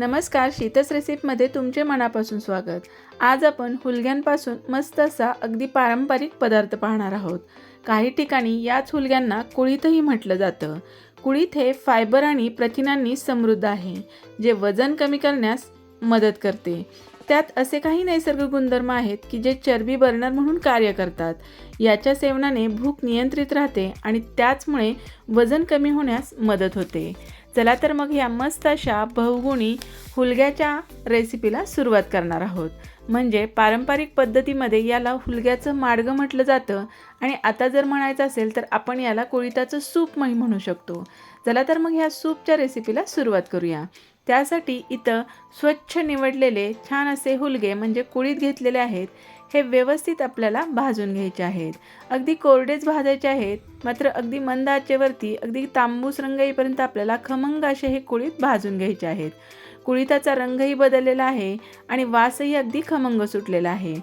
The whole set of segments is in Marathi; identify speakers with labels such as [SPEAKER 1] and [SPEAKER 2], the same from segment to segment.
[SPEAKER 1] नमस्कार शीतस रेसिपीमध्ये तुमचे मनापासून स्वागत. आज आपण हुलग्यांपासून मस्त असा अगदी पारंपरिक पदार्थ पाहणार आहोत. काही ठिकाणी याच हुलग्यांना कुळीतही म्हटलं जातं. कुळीत हे फायबर आणि प्रथिनांनी समृद्ध आहे जे वजन कमी करण्यास मदत करते. त्यात असे काही नैसर्गिक गुणधर्म आहेत की जे चरबी बर्नर म्हणून कार्य करतात. याच्या सेवनाने भूक नियंत्रित राहते आणि त्याचमुळे वजन कमी होण्यास मदत होते. चला तर मग ह्या मस्त अशा बहुगुणी हुलग्याच्या रेसिपीला सुरुवात करणार आहोत. म्हणजे पारंपरिक पद्धतीमध्ये याला हुलग्याचं मार्ग म्हटलं जातं. आणि आता जर म्हणायचं असेल तर आपण याला कोळीताचं सूप म्हणू शकतो. चला तर मग ह्या सूपच्या रेसिपीला सुरुवात करूया. त्यासाठी इथं स्वच्छ निवडलेले छान असे हुलगे म्हणजे कुळीत घेतलेले आहेत हे व्यवस्थित आपल्याला भाजून घ्यायचे आहेत. अगदी कोरडेच भाजायचे आहेत मात्र अगदी मंद आचेवरती अगदी तांबूस रंग येईपर्यंत आपल्याला खमंग असे हे कुळीत भाजून घ्यायचे आहेत. कुळीताचा रंगही बदललेला आहे आणि वासही अगदी खमंग सुटलेला आहे.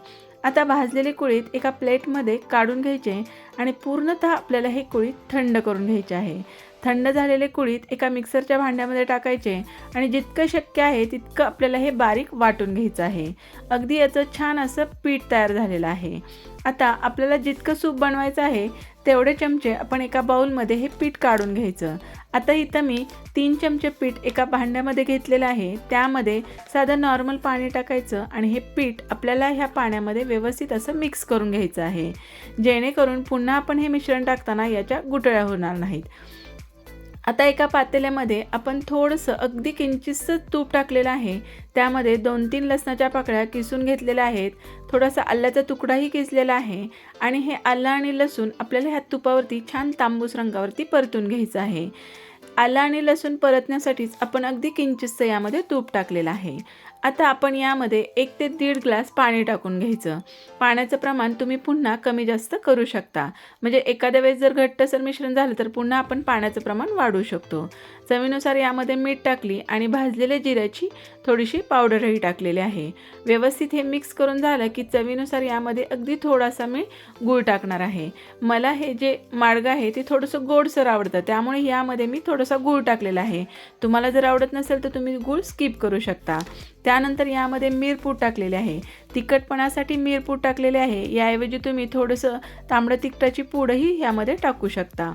[SPEAKER 1] आता भाजलेले कुळीत एका प्लेटमध्ये काढून घ्यायचे आणि पूर्णतः आपल्याला हे कुळीत थंड करून घ्यायचे आहे. थंड झालेले कुळीत एका मिक्सरच्या भांड्यामध्ये टाकायचे आणि जितकं शक्य आहे तितकं आपल्याला हे बारीक वाटून घ्यायचं आहे. अगदी याचं छान असं पीठ तयार झालेलं आहे. आता आपल्याला जितकं सूप बनवायचं आहे तेवढे चमचे आपण एका बाऊलमध्ये हे पीठ काढून घ्यायचं. आता इथं मी तीन चमचे पीठ एका भांड्यामध्ये घेतलेलं आहे. त्यामध्ये साधं नॉर्मल पाणी टाकायचं आणि हे पीठ आपल्याला ह्या पाण्यामध्ये व्यवस्थित असं मिक्स करून घ्यायचं आहे. जेणेकरून पुन्हा आपण हे मिश्रण टाकताना याच्या गुटळ्या होणार नाहीत. आता एका पातेल्यामध्ये आपण थोडंसं अगदी किंचितसं तूप टाकलेलं आहे. त्यामध्ये दोन तीन लसणाच्या पाकळ्या किसून घेतलेल्या आहेत. थोडासा आल्याचा तुकडाही किसलेला आहे. आणि हे आलं आणि लसूण आपल्याला ह्या तुपावरती छान तांबूस रंगावरती परतून घ्यायचं आहे. आलं आणि लसूण परतण्यासाठीच आपण अगदी किंचितसं यामध्ये तूप टाकलेलं आहे. आता आपण यामध्ये एक ते दीड ग्लास पाणी टाकून घ्यायचं. पाण्याचं प्रमाण तुम्ही पुन्हा कमी जास्त करू शकता. म्हणजे एखाद्या वेळेस जर घट्टसर मिश्रण झालं तर पुन्हा आपण पाण्याचं प्रमाण वाढवू शकतो. चवीनुसार यामध्ये मीठ टाकली आणि भाजलेल्या जिऱ्याची थोडीशी पावडरही टाकलेली आहे. व्यवस्थित हे मिक्स करून झालं की चवीनुसार यामध्ये अगदी थोडासा मी गूळ टाकणार आहे. मला हे जे मार्ग आहे ते थोडंसं गोडसर आवडतं. त्यामुळे यामध्ये मी थोडासा गूळ टाकलेला आहे. तुम्हाला जर आवडत नसेल तर तुम्ही गूळ स्किप करू शकता. त्यानंतर यामध्ये मिरपूड टाकलेले आहे. तिखटपणासाठी मिरपूड टाकलेले आहे. याऐवजी तुम्ही थोडंसं तांबडं तिखटाची पूडही यामध्ये टाकू शकता.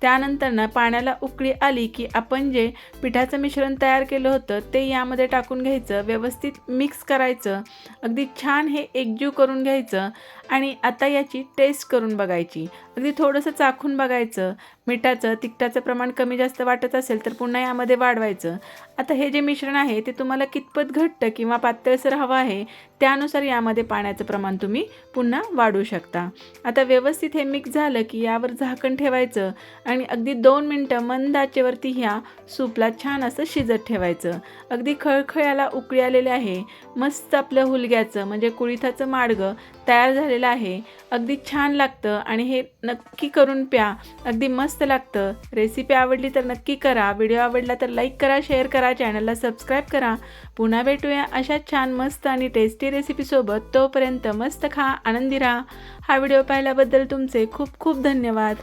[SPEAKER 1] त्यानंतर ना पाण्याला उकळी आली की आपण जे पिठाचं मिश्रण तयार केलं होतं ते यामध्ये टाकून घ्यायचं व्यवस्थित मिक्स करायचं. अगदी छान हे एकजीव करून घ्यायचं आणि आता याची टेस्ट करून बघायची. अगदी थोडंसं चाखून बघायचं. मिठाचं तिखटाचं प्रमाण कमी जास्त वाटत असेल तर पुन्हा यामध्ये वाढवायचं. आता हे जे मिश्रण आहे ते तुम्हाला कितपत घट घट्ट किंवा पातळसर हवं आहे त्यानुसार यामध्ये पाण्याचं प्रमाण तुम्ही पुन्हा वाढवू शकता. आता व्यवस्थित हे मिक्स झालं की यावर झाकण ठेवायचं आणि अगदी दोन मिनटं मंदाचेवरती ह्या सूपला छान असं शिजत ठेवायचं. अगदी खळखळ्याला उकळी आलेले आहे. मस्त आपलं हुलग्याचं म्हणजे कुळीथाचं माडगं तयार झालेलं आहे. अगदी छान लागतं आणि हे नक्की करून प्या. अगदी मस्त लागतं. रेसिपी आवडली तर नक्की करा. व्हिडिओ आवडला तर लाईक करा शेअर करा चॅनलला सबस्क्राईब करा. पुन्हा भेटूया अशा छान मस्त आणि टेस्टी टेस्टी रेसिपीसोबत तोपर्यंत मस्त खा आनंदी राहा. हा व्हिडिओ पाहिल्याबद्दल तुमचे खूप खूप धन्यवाद.